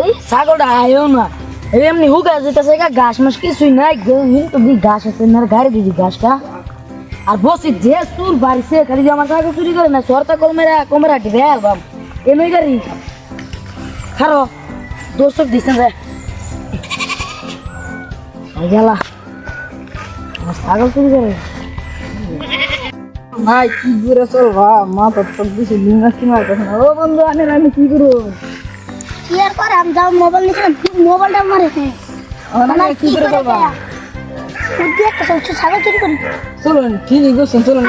এই ছাগলটা আয়ও না। এমনি হুকা যেতেছে ঘাস মাস কিছুই নাই। কিন্তু দি ঘাস আছে না গাড়ি দিদি ঘাসটা। আর বসি যে চুর বাড়িছে খালি আমার ছাগল চুরি করে না সরতা কলমেরা কমেরা ঢেলে বাম। এমনি গাড়ি। খারো দোষক দিছেন রে গেলা। ছাগল চুরি করে। ভাই, কি করে চল মা তো তো দিছি, লিঙ্গা কি মার কথা ও বন্ধু, আনে আমি কি করব? কি আর করে আমি যাও মোবাইল নিয়েছিলাম মোবাইলটা মারে। হ্যাঁ। কি করে করি চলুন ঠিকই করছেন চলুন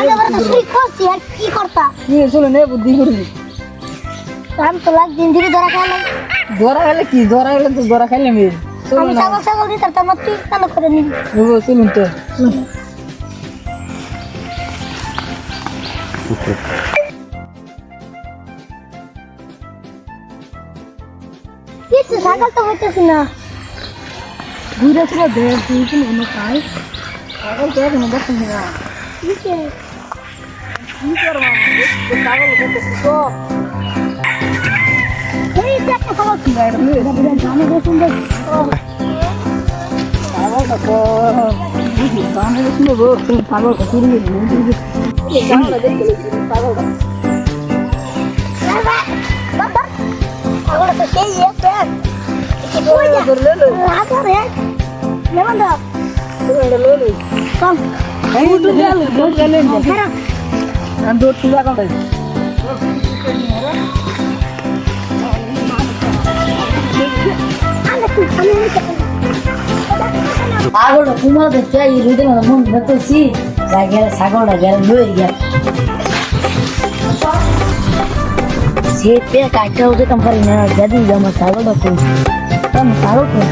কি করতা? চলুন এ বুদ্ধি করবি আমি তো লাগ দিন দিবি ধরা খাইলাম। ধরা কি? ধরা গেলে তো ধরা খাইলে আমি। ছাগল ছাগল দিতে আমার তুই কেন করে নিবি চলুন তো। কিছু ছাগল তো হইতেছি না। ঘুরে ছিল দেখ তুই কি মনে খাই ছাগল তো এখন দেখছেন না ছাগল দেখতে এই রুদে না মন গেলে ছাগলটা গেলে লই গেল সে পে কাটটা হতে কাম পারি না যদি আমার ছাগলটা কই আমার ছাগল কই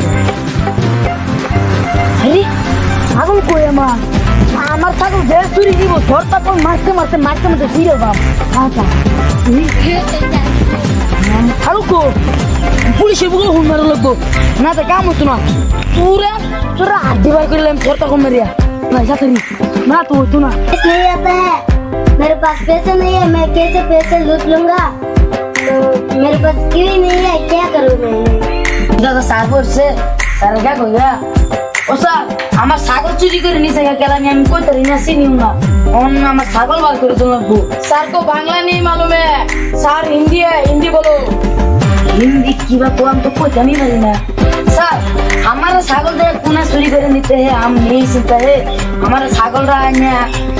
আরে ছাগল কই আমার আমার ছাগল যে চুরি দিব ধরতা কোন মারতে মারতে মারতে মারতে ফিরে বাপ আচ্ছা ছাগল কো পুলিশে বুকে হুন মারা লাগবো না তো কাম হতো না পুরা তোরা আড্ডি বার করলাম ধরতা কম মেরিয়া না সাথে না তো হতো না पैसे नहीं आता है मेरे पास पैसे नहीं है मैं कैसे पैसे लूट लूंगा तो मेरे पास क्यों ही नहीं है क्या करूँ मैं দাদা সার করছে স্যার কা কইয়া ও স্যার আমার ছাগল চুরি করে নিছে কা কেলানি আমি কই তারি না চিনিও না অন আমার ছাগল বার করে তো লাগবো স্যার को বাংলা नहीं मालूम है স্যার হিন্দি है हिंदी बोलो हिंदी की बात तो हम तो कोई नहीं पारी ना सर हमारा छागल दे पुनः चोरी करे निते हैं हम नहीं सुनते हैं हमारा छागल रहा है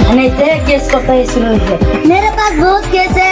नहीं थे केस करता है इसलिए मेरे पास बहुत केस है